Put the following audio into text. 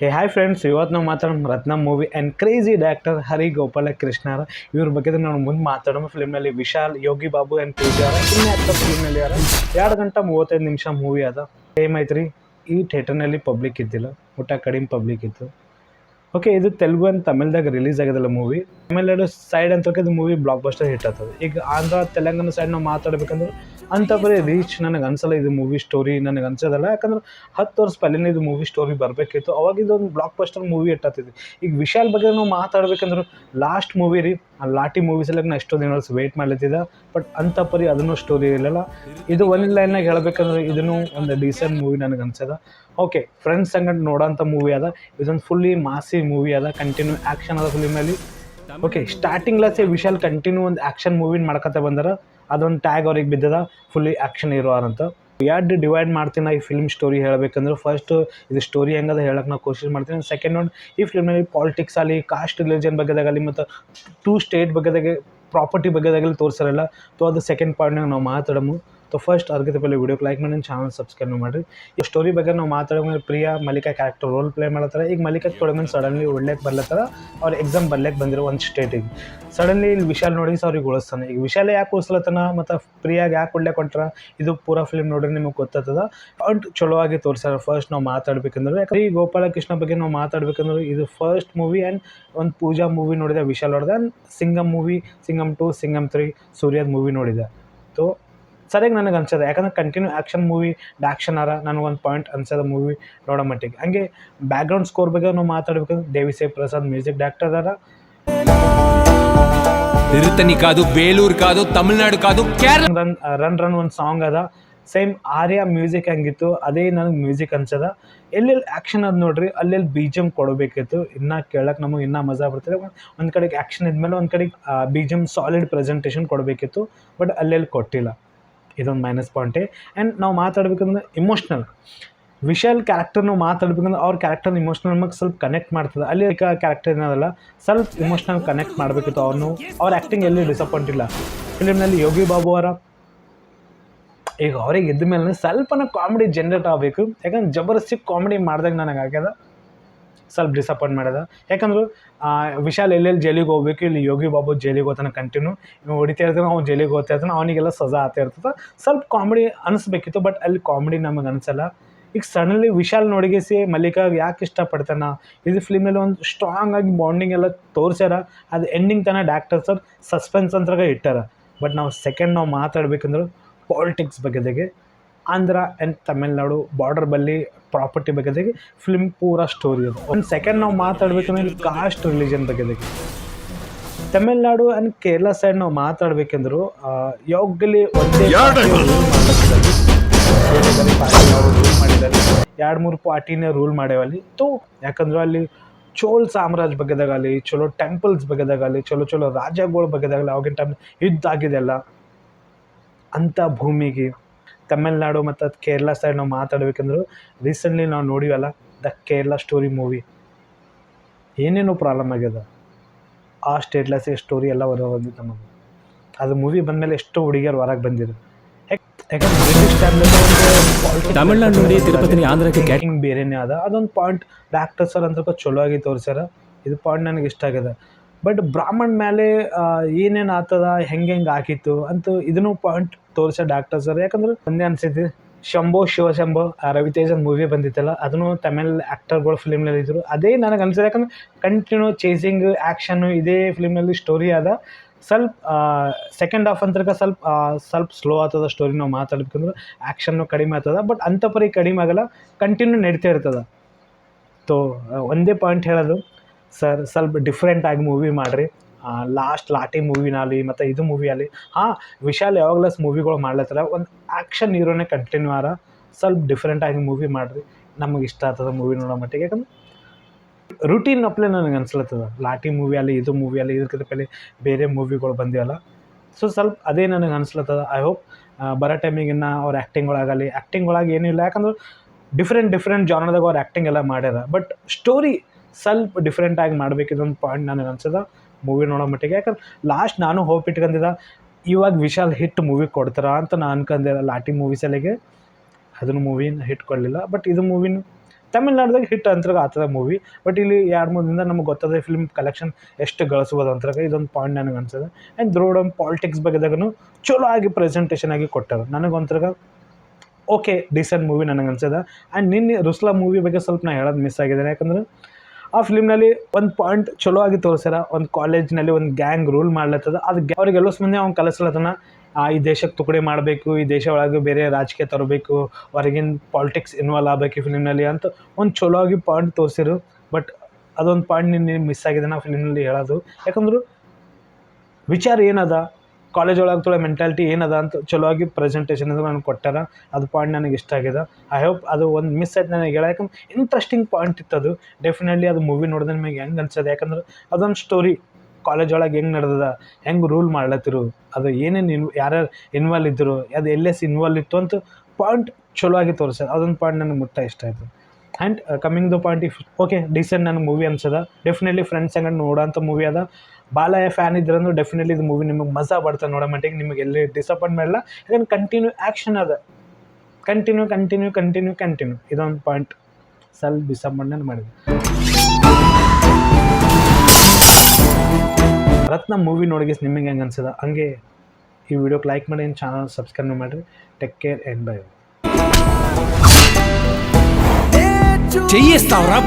ಹೇ hi friends ಇವತ್ತು ನಾವು ಮಾತಾಡೋಣ Ratna movie and crazy director Hari Gopala ಕೃಷ್ಣರ. ಇವ್ರ ಬಗ್ಗೆ ನಾವು ಮುಂದೆ ಮಾತಾಡೋಣ. ಫಿಲ್ಮ್ನಲ್ಲಿ ವಿಶಾಲ್, ಯೋಗಿ ಬಾಬು ಆ್ಯಂಡ್ ಪೂಜಾರ ಇನ್ನೇ ಫಿಲ್ಮ್ನಲ್ಲಿ ಯಾರ? ಎರಡು ಗಂಟೆ ಮೂವತ್ತೈದು ನಿಮಿಷ ಮೂವಿ ಅದ. ಐತ್ರಿ ಈ ಥಿಯೇಟರ್ನಲ್ಲಿ ಪಬ್ಲಿಕ್ ಇದ್ದಿಲ್ಲ. ಊಟ ಕಡಿಮೆ ಪಬ್ಲಿಕ್ ಇತ್ತು. ಓಕೆ ಇದು ತೆಲುಗು ಆ್ಯಂಡ್ ತಮಿಳ್ದಾಗ ರಿಲೀಸ್ ಆಗಿದಲ್ಲ ಮೂವಿ ತಮಿಳ್ನಾಡು ಸೈಡ್ ಅಂತ ಇದು ಮೂವಿ ಬ್ಲಾಕ್ ಬಸ್ಟರ್ ಹಿಟ್ ಆಗ್ತದೆ. ಈಗ ಆಂಧ್ರ, ತೆಲಂಗಾಣ ಸೈಡ್ ನಾವು ಮಾತಾಡ್ಬೇಕಂದ್ರೆ ಅಂಥ ಬರೀ ರೀಚ್ ನನಗೆ ಅನ್ಸಲ್ಲ ಇದು ಮೂವಿ ಸ್ಟೋರಿ ನನಗೆ ಅನ್ಸೋದಲ್ಲ. ಯಾಕಂದ್ರೆ ಹತ್ತು ವರ್ಷ ಪಲ್ಲಿನ ಇದು ಮೂವಿ ಸ್ಟೋರಿ ಬರಬೇಕಿತ್ತು. ಅವಾಗ ಇದೊಂದು ಬ್ಲಾಕ್ ಬಸ್ಟರ್ ಮೂವಿ ಇಟ್ಟತ್ತಿದ್ವಿ ಈಗ ವಿಶಾಲ್ ಬಗ್ಗೆ ನಾವು ಮಾತಾಡ್ಬೇಕಂದ್ರೆ ಲಾಸ್ಟ್ ಮೂವಿ ರೀ ಆ ಲಾಟಿ ಮೂವೀಸ್ ಎಲ್ಲ ನಾ ಎಷ್ಟೋ ದಿನ ವೇಟ್ ಮಾಡ್ಲತ್ತಿದ್ದ. ಬಟ್ ಅಂಥ ಪರಿ ಅದನ್ನು ಸ್ಟೋರಿ ಇರಲಿಲ್ಲ. ಇದು ಒಂದು ಲೈನ್ನಾಗ ಹೇಳ್ಬೇಕಂದ್ರೆ ಇದನ್ನು ಒಂದು ಡೀಸೆಂಟ್ ಮೂವಿ ನನಗೆ ಅನ್ಸದ. ಓಕೆ ಫ್ರೆಂಡ್ಸ್ ಸಂಗಟ್ ನೋಡೋಂಥ ಮೂವಿ ಅದ. ಇದೊಂದು ಫುಲ್ಲಿ ಮಾಸಿ ಮೂವಿ ಅದ. ಕಂಟಿನ್ಯೂ ಆ್ಯಕ್ಷನ್ ಅದ ಫಿಲ್ಮಲ್ಲಿ ಓಕೆ ಸ್ಟಾರ್ಟಿಂಗ್ ಲಸೆ ವಿಶಾಲ್ ಕಂಟಿನ್ಯೂ ಒಂದು ಆ್ಯಕ್ಷನ್ ಮೂವಿನ ಮಾಡ್ಕೊತ ಬಂದಾರ. ಅದೊಂದು ಟ್ಯಾಗ್ ಅವ್ರಿಗೆ ಬಿದ್ದದ ಫುಲ್ಲಿ ಆ್ಯಕ್ಷನ್ ಇರುವಾರಂತ ಎರಡು ಡಿವೈಡ್ ಮಾಡ್ತೀನಿ ನಾ ಈ ಫಿಲ್ಮ್ ಸ್ಟೋರಿ ಹೇಳಬೇಕಂದ್ರೆ ಫಸ್ಟ್ ಇದು ಸ್ಟೋರಿ ಹೆಂಗದ ಹೇಳಕ್ಕೆ ನಾವು ಕೋಶಿಶ್ ಮಾಡ್ತೀನಿ. ಸೆಕೆಂಡ್ ಒಂದು ಈ ಫಿಲ್ಮ್ನಲ್ಲಿ ಪಾಲಿಟಿಕ್ಸ್ ಆಗಲಿ ಕಾಸ್ಟ್ ರಿಲಿಜನ್ ಬಗ್ಗೆದಾಗಲಿ ಮತ್ತು ಟೂ ಸ್ಟೇಟ್ ಬಗ್ಗೆದಾಗೆ ಪ್ರಾಪರ್ಟಿ ಬಗ್ಗೆದಾಗಲಿ ತೋರಿಸಿರಲ್ಲ ಸೊ ಅದು ಸೆಕೆಂಡ್ ಪಾರ್ಟ್ನಾಗ ನಾವು ಮಾತಾಡಮು. ಸೊ ಫಸ್ಟ್ ಅದಕ್ಕಿಂತ ಪहिले ವಿಡಿಯೋಗೆ ಲೈಕ್ ಮಾಡಿ ಚಾನಲ್ ಸಬ್ಸ್ಕ್ರೈಬ್ ಮಾಡಿರಿ. ಈ ಸ್ಟೋರಿ ಬಗ್ಗೆ ನಾವು ಮಾತಾಡೋಂದ್ರೆ Priya Mallika character role play ಮಾಡ್ತಾರೆ ಈಗ ಮಲ್ಲಿಕಾ ತೊಡಗಂದು ಸಡನ್ಲಿ ಒಳ್ಳೆಕ್ಕೆ ಬರ್ಲತ್ತಾರ. ಅವ್ರು ಎಕ್ಸಾಮ್ ಬರ್ಲಿಕ್ಕೆ ಬಂದಿರೋ ಒಂದು ಸ್ಟೇಟಿಗೆ ಸಡನ್ಲಿ ಇಲ್ಲಿ ವಿಶಾಲ್ ನೋಡಿ ಅವ್ರಿಗೆ ಉಳಿಸ್ತಾನೆ. ಈಗ ವಿಶಾಲ ಯಾಕೆ ಉಳಿಸ್ಲತ್ತಾನ? ಮತ್ತು ಪ್ರಿಯಾಗೆ ಯಾಕೆ ಒಳ್ಳೆ ಕೊಟ್ರ? ಇದು ಪೂರಾ ಫಿಲ್ಮ್ ನೋಡ್ರಿ ನಿಮಗೆ ಗೊತ್ತಾಗ್ತದ. ಅಂಡ್ ಚಲೋ ಆಗಿ ತೋರಿಸ್ಯಾರ. ಫಸ್ಟ್ ನಾವು ಮಾತಾಡ್ಬೇಕಂದ್ರೆ. ಯಾಕಂದ್ರೆ ಈ ಗೋಪಾಲಕೃಷ್ಣ ಬಗ್ಗೆ ನಾವು ಮಾತಾಡ್ಬೇಕಂದ್ರೆ ಇದು ಫಸ್ಟ್ ಮೂವಿ ಆ್ಯಂಡ್ ಒಂದು ಪೂಜಾ ಮೂವಿ ನೋಡಿದೆ ವಿಶಾಲ್ ಹೊಡೆದ and Singam movie Singam two Singam three ಸೂರ್ಯದ movie ನೋಡಿದೆ. ಸೊ ಸರಿಯಾಗಿ ನನಗೆ ಅನ್ಸದ. ಯಾಕಂದ್ರೆ ಕಂಟಿನ್ಯೂ ಆ್ಯಕ್ಷನ್ ಮೂವಿ ಡಾಕ್ಷನಾರ ನನಗೊಂದು ಪಾಯಿಂಟ್ ಅನ್ಸದ ಮೂವಿ ನೋಡೋ ಮಟ್ಟಿಗೆ. ಹಾಗೆ ಬ್ಯಾಕ್ಗ್ರೌಂಡ್ ಸ್ಕೋರ್ ಬಗ್ಗೆ ನಾವು ಮಾತಾಡ್ಬೇಕಂದ್ರೆ ದೇವಿ ಸೇವ್ ಪ್ರಸಾದ್ ಮ್ಯೂಸಿಕ್ ಡಾಕ್ಟರ್ ಅದಾರ. ತಿರುತನಿ ಕಾದು ಬೇಲೂರು ಕಾದು ತಮಿಳ್ನಾಡು ಕಾದು ಕೇರಳ ರನ್ ರನ್ ರನ್ ಒಂದು ಸಾಂಗ್ ಅದ. ಸೇಮ್ ಆರ್ಯ ಮ್ಯೂಸಿಕ್ ಹೆಂಗಿತ್ತು ಅದೇ ನನಗೆ ಮ್ಯೂಸಿಕ್ ಅನ್ಸದ. ಎಲ್ಲೆಲ್ಲಿ ಆ್ಯಕ್ಷನ್ ಅದು ನೋಡ್ರಿ ಅಲ್ಲೆಲ್ಲಿ ಬಿ ಜಿ ಎಂ ಕೊಡಬೇಕಿತ್ತು. ಇನ್ನೂ ಕೇಳಕ್ಕೆ ನಮಗೆ ಇನ್ನೂ ಮಜಾ ಬರ್ತದೆ. ಒಂದು ಕಡೆಗೆ ಆ್ಯಕ್ಷನ್ ಇದ್ಮೇಲೆ ಒಂದು ಕಡೆಗೆ B G M solid presentation ಕೊಡಬೇಕಿತ್ತು. ಬಟ್ ಅಲ್ಲೆಲ್ಲಿ ಕೊಟ್ಟಿಲ್ಲ. ಇದೊಂದು ಮೈನಸ್ ಪಾಯಿಂಟೇ ಆ್ಯಂಡ್ ನಾವು ಮಾತಾಡ್ಬೇಕಂದ್ರೆ ಇಮೋಷ್ನಲ್ ವಿಶಾಲ್ ಕ್ಯಾರೆಕ್ಟರ್ ನಾವು ಮಾತಾಡ್ಬೇಕಂದ್ರೆ ಅವ್ರ ಕ್ಯಾರೆಕ್ಟರ್ ಇಮೋಷ್ನಲ್ ನಮಗೆ ಸ್ವಲ್ಪ ಕನೆಕ್ಟ್ ಮಾಡ್ತದೆ. ಅಲ್ಲಿ ಕ್ಯಾರೆಕ್ಟರ್ ಏನದಲ್ಲ, ಸ್ವಲ್ಪ ಇಮೋಷ್ನಲ್ ಕನೆಕ್ಟ್ ಮಾಡಬೇಕಿತ್ತು ಅವ್ರನ್ನು ಅವ್ರ ಆ್ಯಕ್ಟಿಂಗ್ ಎಲ್ಲಿ ಡಿಸಪಾಯಿಂಟ್ ಇಲ್ಲ. ಫಿಲಿಮ್ನಲ್ಲಿ ಯೋಗಿ ಬಾಬು ಅವರ. ಈಗ ಅವ್ರಿಗೆ ಇದ್ದ ಮೇಲೆ ಸ್ವಲ್ಪನ ಕಾಮಿಡಿ ಜನ್ರೇಟ್ ಆಗಬೇಕು. ಯಾಕಂದ್ರೆ ಜಬರ್ದಸ್ತಿ ಕಾಮಿಡಿ ಮಾಡಿದಾಗ ನನಗೆ ಆಗ್ಯದ. ಸ್ವಲ್ಪ ಡಿಸಪಾಯಿಂಟ್ ಮಾಡಿದೆ. ಯಾಕಂದ್ರೆ ವಿಶಾಲ್ ಎಲ್ಲೆಲ್ಲಿ ಜೈಲಿಗೆ ಹೋಗ್ಬೇಕು, ಇಲ್ಲಿ ಯೋಗಿ ಬಾಬು ಜೈಲಿಗೆ ಹೋಗ್ತಾನೆ ಕಂಟಿನ್ಯೂ ಇವ್ ಹೊಡಿತಾ ಇರ್ತಾನೆ, ಅವ್ನು ಜೈಲಿಗೆ ಹೋಗ್ತಾ ಇರ್ತಾನೆ, ಅವನಿಗೆಲ್ಲ ಸಜಾ ಆಗ್ತಾ ಇರ್ತದೆ. ಸ್ವಲ್ಪ ಕಾಮಿಡಿ ಅನಿಸ್ಬೇಕಿತ್ತು ಬಟ್ ಅಲ್ಲಿ ಕಾಮಿಡಿ ನಮಗೆ ಅನಿಸಲ್ಲ. ಈಗ ಸಡನ್ಲಿ ವಿಶಾಲ್ ನೋಡಿಗೆಸಿ ಮಲ್ಲಿಕಾ ಯಾಕೆ ಇಷ್ಟಪಡ್ತಾನ? ಇದು ಫಿಲ್ಮಲ್ಲಿ ಒಂದು ಸ್ಟ್ರಾಂಗ್ ಆಗಿ ಬಾಂಡಿಂಗ್ ಎಲ್ಲ ತೋರಿಸ್ಯಾರ. ಅದು ಎಂಡಿಂಗ್ ತನಕ ಡಾಕ್ಟರ್ ಸರ್ ಸಸ್ಪೆನ್ಸ್ ಅಂತ ಇಟ್ಟಾರ. ಬಟ್ ನಾವು ಸೆಕೆಂಡ್ ನಾವು ಮಾತಾಡ್ಬೇಕಂದ್ರೆ ಪಾಲಿಟಿಕ್ಸ್ ಬಗ್ಗೆದಾಗೆ ಆಂಧ್ರ ಆ್ಯಂಡ್ ತಮಿಳ್ನಾಡು ಬಾರ್ಡರ್ ಬಲ್ಲಿ ಪ್ರಾಪರ್ಟಿ ಬಗ್ಗೆ ಫಿಲ್ಮ್ ಪೂರ ಸ್ಟೋರಿ ಅದು. ಒಂದು ಸೆಕೆಂಡ್ ನಾವು ಮಾತಾಡ್ಬೇಕಂದ್ರೆ ಕಾಸ್ಟ್ ರಿಲಿಜನ್ ಬಗ್ಗೆ ತಮಿಳ್ನಾಡು ಆ್ಯಂಡ್ ಕೇರಳ ಸೈಡ್ ನಾವು ಮಾತಾಡ್ಬೇಕಂದ್ರು ಯಾವಾಗಲಿ ಒಂದೇ ಮಾಡಿದ್ದಾರೆ. ಎರಡು ಮೂರು ಪಾರ್ಟಿನೇ ರೂಲ್ ಮಾಡ್ಯಾವಲ್ಲಿ. ತೋ ಯಾಕಂದ್ರೆ ಅಲ್ಲಿ ಚೋಲ್ ಸಾಮ್ರಾಜ್ಯ ಬಗ್ಗೆದಾಗಲಿ ಚಲೋ ಟೆಂಪಲ್ಸ್ ಬಗ್ಗೆದಾಗಲಿ ಚಲೋ ಚಲೋ ರಾಜ್ಯಗಳ ಬಗ್ಗೆದಾಗಲಿ ಅವಾಗಿನ ಟೈಮ್ ಯುದ್ಧ ಆಗಿದೆಲ್ಲ ಅಂಥ ಭೂಮಿಗೆ ತಮಿಳ್ನಾಡು ಮತ್ತು ಕೇರಳ ಸೈಡ್ ನಾವು ಮಾತಾಡ್ಬೇಕಂದ್ರೂ ರೀಸೆಂಟ್ಲಿ ನಾವು ನೋಡಿವಲ್ಲ ದ ಕೇರಳ ಸ್ಟೋರಿ ಮೂವಿ ಏನೇನೋ ಪ್ರಾಬ್ಲಮ್ ಆಗ್ಯದ. ಆ ಸ್ಟೇಟ್ಲೆಸ್ ಸ್ಟೋರಿ ಎಲ್ಲ ಹೊರ ಬಂದಿತ್ತು ನಮಗೆ ಅದು ಮೂವಿ ಬಂದಮೇಲೆ ಎಷ್ಟೋ ಹುಡುಗಿಯರು ಹೊರಗೆ ಬಂದಿದ್ರು. ತಿರುಪತಿ ಆಂಧ್ರಕ್ಕೆ ಬೇರೆನೇ ಅದ ಅದೊಂದು ಪಾಯಿಂಟ್ ಡಾಕ್ಟರ್ ಸರ್ ಅಂತ ಚಲೋ ಆಗಿ ತೋರಿಸ್ಯಾರ. ಇದು ಪಾಯಿಂಟ್ ನನಗೆ ಇಷ್ಟ ಆಗ್ಯದ. ಬಟ್ ಬ್ರಾಹ್ಮಣ ಮೇಲೆ ಏನೇನು ಆತದ, ಹೆಂಗೆ ಹೆಂಗೆ ಹಾಕಿತ್ತು ಅಂತ ಇದನ್ನು ಪಾಯಿಂಟ್ ತೋರಿಸ ಡಾಕ್ಟರ್ ಸರ್ ಯಾಕಂದ್ರೆ ಒಂದೇ ಅನ್ಸೈತಿ, ಶಂಭೋ ಶಿವಶಂಭೋ ರವಿತೇಜ್ ರವಿತೇಜನ್ ಮೂವಿ ಬಂದಿತ್ತಲ್ಲ, ಅದನ್ನು ತಮಿಳ್ ಆ್ಯಕ್ಟರ್ಗಳು ಫಿಲ್ಮ್ನಲ್ಲಿ ಇದ್ರು. ಅದೇ ನನಗೆ ಅನ್ಸಿದೆ ಯಾಕಂದ್ರೆ ಕಂಟಿನ್ಯೂ ಚೇಸಿಂಗ್ ಆ್ಯಕ್ಷನ್ನು ಇದೇ ಫಿಲ್ಮ್ನಲ್ಲಿ ಸ್ಟೋರಿ ಅದ ಸ್ವಲ್ಪ ಸೆಕೆಂಡ್ ಹಾಫ್ ಅಂತರ್ಕ ಸ್ವಲ್ಪ ಸ್ವಲ್ಪ ಸ್ಲೋ ಆಗ್ತದ ಸ್ಟೋರಿ ನಾವು ಮಾತಾಡ್ಬೇಕಂದ್ರೆ ಆ್ಯಕ್ಷನ್ನು ಕಡಿಮೆ ಆಗ್ತದ ಬಟ್ ಅಂಥ ಪರಿ ಕಡಿಮೆ ಆಗಲ್ಲ ಕಂಟಿನ್ಯೂ ನಡೀತಾ ಇರ್ತದೆ. ತೋ ಒಂದೇ ಪಾಯಿಂಟ್ ಹೇಳೋದು. ಸರ್, ಸ್ವಲ್ಪ ಡಿಫ್ರೆಂಟಾಗಿ ಮೂವಿ ಮಾಡಿರಿ. ಲಾಸ್ಟ್ ಲಾಟಿ ಮೂವಿನಲ್ಲಿ ಮತ್ತು ಇದು ಮೂವಿಯಲ್ಲಿ ಹಾಂ, ವಿಶಾಲ್ ಯಾವಾಗಲಸ್ ಮೂವಿಗಳು ಮಾಡ್ಲತ್ತಾರ. ಒಂದು ಆ್ಯಕ್ಷನ್ ಹೀರೋನೇ ಕಂಟಿನ್ಯೂ ಆರ, ಸ್ವಲ್ಪ ಡಿಫ್ರೆಂಟಾಗಿ ಮೂವಿ ಮಾಡಿರಿ. ನಮಗೆ ಇಷ್ಟ ಆಗ್ತದ ಮೂವಿ ನೋಡೋ ಮಟ್ಟಿಗೆ. ಯಾಕಂದ್ರೆ ರುಟೀನ್ ಅಪ್ಲೆ ನನಗೆ ಅನ್ಸ್ಲತ್ತದ. ಲಾಟಿ ಮೂವಿಯಲ್ಲಿ ಇದು ಮೂವಿಯಲ್ಲಿ ಇದಕ್ಕಿಂತ ಪೆಲೆ ಬೇರೆ ಮೂವಿಗಳು ಬಂದಿವಲ್ಲ. ಸೊ ಸ್ವಲ್ಪ ಅದೇ ನನಗೆ ಅನ್ಸ್ಲತ್ತದ. ಐ ಹೋಪ್ ಬರೋ ಟೈಮಿಗೆ ಇನ್ನು ಅವ್ರ ಆ್ಯಕ್ಟಿಂಗ್ ಒಳಗಾಗಲಿ. ಆ್ಯಕ್ಟಿಂಗ್ ಒಳಗೆ ಏನಿಲ್ಲ. ಯಾಕಂದ್ರೆ ಡಿಫ್ರೆಂಟ್ ಡಿಫ್ರೆಂಟ್ ಜಾನರ್ದಾಗ ಅವ್ರ ಆ್ಯಕ್ಟಿಂಗ್ ಎಲ್ಲ ಮಾಡ್ಯಾರ. ಬಟ್ ಸ್ಟೋರಿ ಸ್ವಲ್ಪ ಡಿಫ್ರೆಂಟಾಗಿ ಮಾಡಬೇಕಿದೊಂದು ಪಾಯಿಂಟ್ ನನಗೆ ಅನ್ಸದ ಮೂವಿ ನೋಡೋ ಮಟ್ಟಿಗೆ. ಯಾಕಂದ್ರೆ ಲಾಸ್ಟ್ ನಾನು ಹೋಪ್ ಇಟ್ಕೊಂಡಿದ್ದ, ಇವಾಗ ವಿಶಾಲ್ ಹಿಟ್ ಮೂವಿ ಕೊಡ್ತಾರ ಅಂತ ನಾನು ಅನ್ಕೊಂಡಿಲ್ಲ ಲಾಟಿ ಮೂವೀಸಲ್ಲಿಗೆ ಅದನ್ನು ಮೂವಿನ ಹಿಟ್ ಕೊಡಲಿಲ್ಲ. ಬಟ್ ಇದು ಮೂವಿನ ತಮಿಳ್ನಾಡ್ದಾಗ ಹಿಟ್ ಅಂತರ್ಗ ಆತದ ಮೂವಿ ಬಟ್ ಇಲ್ಲಿ ಎರಡು ಮೂರು ದಿನದ ನಮ್ಗೆ ಗೊತ್ತದೆ ಫಿಲ್ಮ್ ಕಲೆಕ್ಷನ್ ಎಷ್ಟು ಗಳಿಸ್ಬೋದು ಅಂತರ್ಗ ಇದೊಂದು ಪಾಯಿಂಟ್ ನನಗೆ ಅನ್ಸದೆ. ಆ್ಯಂಡ್ ದ್ರೋಡಮ್ ಪಾಲಿಟಿಕ್ಸ್ ಬಗ್ಗೆದಾಗೂ ಚಲೋ ಆಗಿ ಪ್ರೆಸೆಂಟೇಷನ್ ಆಗಿ ಕೊಟ್ಟರು. ನನಗೆ ಒಂಥರ ಓಕೆ ಡಿಸೆಂಟ್ ಮೂವಿ ನನಗೆ ಅನ್ಸದ. ಆ್ಯಂಡ್ ನಿನ್ನೆ ರುಸ್ಲಾ ಮೂವಿ ಬಗ್ಗೆ ಸ್ವಲ್ಪ ನಾನು ಹೇಳೋದು ಮಿಸ್ ಆಗಿದ್ದೇನೆ. ಯಾಕಂದ್ರೆ ಆ ಫಿಲ್ಮ್ನಲ್ಲಿ ಒಂದು ಪಾಯಿಂಟ್ ಚಲೋ ಆಗಿ ತೋರಿಸ್ಯಾರ. ಒಂದು ಕಾಲೇಜ್ನಲ್ಲಿ ಒಂದು ಗ್ಯಾಂಗ್ ರೂಲ್ ಮಾಡ್ಲತ್ತದ. ಅದು ಅವ್ರಿಗೆ ಎಲ್ಲೋ ಮುಂದೆ ಅವ್ನು ಕಲಿಸ್ಲತ್ತನ ಈ ದೇಶಕ್ಕೆ ತುಕಡೆ ಮಾಡಬೇಕು, ಈ ದೇಶ ಒಳಗೆ ಬೇರೆ ರಾಜಕೀಯ ತರಬೇಕು, ಹೊರಗಿನ ಪಾಲಿಟಿಕ್ಸ್ ಇನ್ವಾಲ್ವ್ ಆಗಬೇಕು ಈ ಫಿಲ್ಮ್ನಲ್ಲಿ ಅಂತ ಒಂದು ಚಲೋ ಆಗಿ ಪಾಯಿಂಟ್ ತೋರಿಸಿರು ಬಟ್ ಅದೊಂದು ಪಾಯಿಂಟ್ ನಿನ್ನೆ ಮಿಸ್ ಆಗಿದೆ ನಾವು ಫಿಲ್ಮ್ನಲ್ಲಿ ಹೇಳೋದು. ಯಾಕಂದ್ರೆ ವಿಚಾರ ಏನದ? ಕಾಲೇಜ್ ಒಳಗೆ ತೊಳೆ ಮೆಂಟಾಲಿಟಿ ಏನದ ಅಂತ ಚಲೋ ಆಗಿ ಪ್ರೆಸೆಂಟೇಷನ್ ನನಗೆ ಕೊಟ್ಟಾರ. ಅದು ಪಾಯಿಂಟ್ ನನಗೆ ಇಷ್ಟ ಆಗಿದೆ. ಐ ಹೋಪ್ ಅದು ಒಂದು ಮಿಸ್ ಆಯ್ತು ನನಗೆ ಹೇಳ ಇಂಟ್ರೆಸ್ಟಿಂಗ್ ಪಾಯಿಂಟ್ ಇತ್ತು ಅದು. ಡೆಫಿನೆಟ್ಲಿ ಅದು ಮೂವಿ ನೋಡಿದ್ರೆ ನಿಮಗೆ ಹೆಂಗೆ ಅನ್ಸದೆ? ಯಾಕಂದ್ರೆ ಅದೊಂದು ಸ್ಟೋರಿ ಕಾಲೇಜ್ ಒಳಗೆ ಹೆಂಗೆ ನಡೆದದ? ಹೆಂಗೆ ರೂಲ್ ಮಾಡ್ಲತ್ತಿರು? ಅದು ಏನೇನು ಇನ್, ಯಾರ್ಯಾರು ಇನ್ವಾಲ್ವ್ ಇದ್ದರು ಅದು ಎಲ್ಲೆಸ್ ಇನ್ವಾಲ್ವ್ ಇತ್ತು ಅಂತ ಪಾಯಿಂಟ್ ಚಲೋ ಆಗಿ ತೋರಿಸ್ಯಾರ ಅದೊಂದು ಪಾಯಿಂಟ್ ನನಗೆ ಮುಟ್ಟ ಇಷ್ಟ ಆಯಿತು. And coming the point if okay decent ನನಗೆ ಮೂವಿ ಅನ್ಸದ. ಡೆಫಿನೆಟ್ಲಿ ಫ್ರೆಂಡ್ಸ್ ಹಂಗೆ ನೋಡೋಂಥ ಮೂವಿ ಅದ. ಬಾಲಯ್ಯ ಫ್ಯಾನ್ ಇದ್ರಂದ್ರೆ ಡೆಫಿನೆಟ್ಲಿ ಇದು ಮೂವಿ ನಿಮಗೆ ಮಜಾ ಬರ್ತದೆ ನೋಡೋ ಮಟ್ಟಿಗೆ ನಿಮಗೆ ಎಲ್ಲಿ ಡಿಸಪಾಯಿಂಟ್ ಮಾಡಲ್ಲ ಯಾಕಂದ್ರೆ ಕಂಟಿನ್ಯೂ ಆ್ಯಕ್ಷನ್ ಅದ. ಕಂಟಿನ್ಯೂ ಕಂಟಿನ್ಯೂ ಕಂಟಿನ್ಯೂ ಕಂಟಿನ್ಯೂ ಇದೊಂದು ಪಾಯಿಂಟ್ ಸ್ವಲ್ಪ ಡಿಸಪಾಯಿಂಟ್ ಮಾಡಿದೆ. ರತ್ನ ಮೂವಿ ನೋಡಿಗೆ ನಿಮಗೆ ಹೆಂಗೆ ಅನ್ಸದ? ಹಂಗೆ ಈ ವಿಡಿಯೋಕ್ಕೆ ಲೈಕ್ ಮಾಡಿ ಚಾನಲ್ ಸಬ್ಸ್ಕ್ರೈಬ್ ಮಾಡಿರಿ. Take care and bye చెయ్యిస్తావురా.